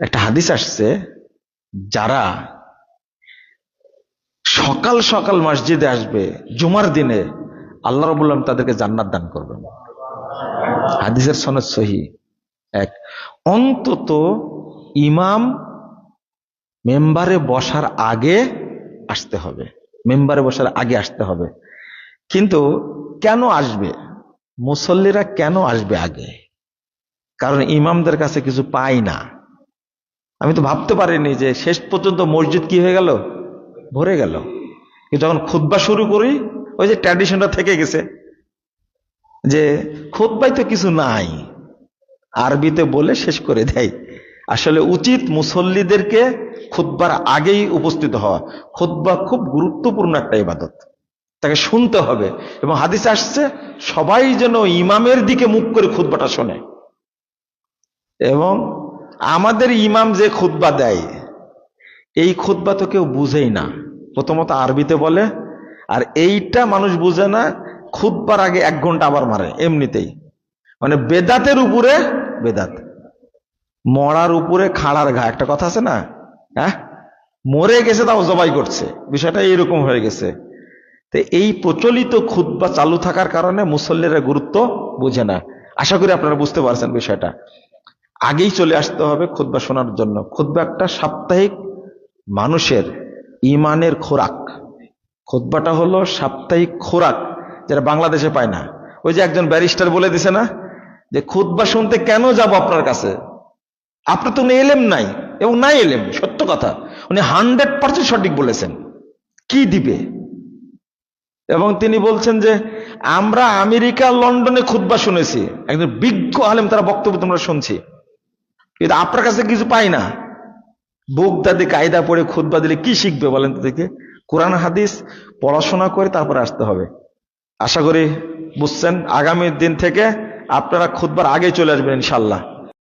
একটা হাদিস আসছে, যারা সকাল সকাল মসজিদে আসবে, জুমার দিনে আল্লাহ রবুল্লাহ তাদেরকে জান্নাত দান করবেন। হাদিসের সনদ সহি এক। অন্তত ইমাম মেম্বারে বসার আগে আসতে হবে। মেম্বারে বসার আগে আসতে হবে। কিন্তু কেন আসবে? মুসল্লিরা কেন আসবে আগে? কারণ ইমামদের কাছে কিছু পায় না। আমি তো ভাবতে পারিনি যে শেষ পর্যন্ত মসজিদ কি হয়ে গেল? ভরে গেল। কিন্তু যখন খুদ্া শুরু করি, ওই যে ট্র্যাডিশনটা থেকে গেছে যে খুদ্ায় তো কিছু নাই। আরবিতে বলে শেষ করে দেয়। আসলে উচিত মুসল্লিদেরকে খুদ্বার আগেই উপস্থিত হওয়া। খুদ্া খুব গুরুত্বপূর্ণ একটা ইবাদত। তাকে শুনতে হবে এবং হাদিস আসছে, সবাই যেন ইমামের দিকে মুখ করে খুদ্বাটা শোনে। এবং আমাদের ইমাম যে খুদ্া দেয়, এই খুদ্া তো কেউ বুঝেই না। প্রথমত আরবিতে বলে, আর এইটা মানুষ বুঝে না খুদ্বার আগে এক ঘণ্টা আবার মারে, এমনিতেই। মানে বেদাতের উপরে, বেদাত। মরার উপরে খাড়ার ঘা, একটা কথা আছে না? হ্যাঁ? মরে গেছে তাও জবাই করছে। বিষয়টা এইরকম হয়ে গেছে। তো এই প্রচলিত খুদ্া চালু থাকার কারণে মুসল্লিরা গুরুত্ব বুঝে না। আশা করি আপনারা বুঝতে পারছেন বিষয়টা। আগেই চলে আসতে হবে খুদ্া শোনার জন্য। খুদ্া একটা সাপ্তাহিক মানুষের ইমানের খোরাক। খুদ্বাটা হলো সাপ্তাহিক খোরাক যেটা বাংলাদেশে পায় না। ওই যে একজন ব্যারিস্টার বলে দিছে না যে খুদ্া শুনতে কেন যাব আপনার কাছে? আপনার তো উনি এলেম নাই, এবং নাই এলেম, সত্য কথা। উনি হান্ড্রেড পার্সেন্ট সঠিক বলেছেন। কি দিবে? এবং তিনি বলছেন যে, আমরা আমেরিকা, লন্ডনে খুদ্া শুনেছি। একজন বিজ্ঞ আলেম তারা বক্তব্য তোমরা শুনছি। কিন্তু আপনার কাছে কিছু পাই না। বুক দাদি কায়দা পড়ে খুদবা দিলে কি শিখবে বলেন তো দেখে? কোরআন, হাদিস, পড়াশোনা করে তারপরে আসতে হবে। আশা করি বুঝছেন, আগামী দিন থেকে আপনারা খুদবার আগে চলে আসবেন ইনশাল্লাহ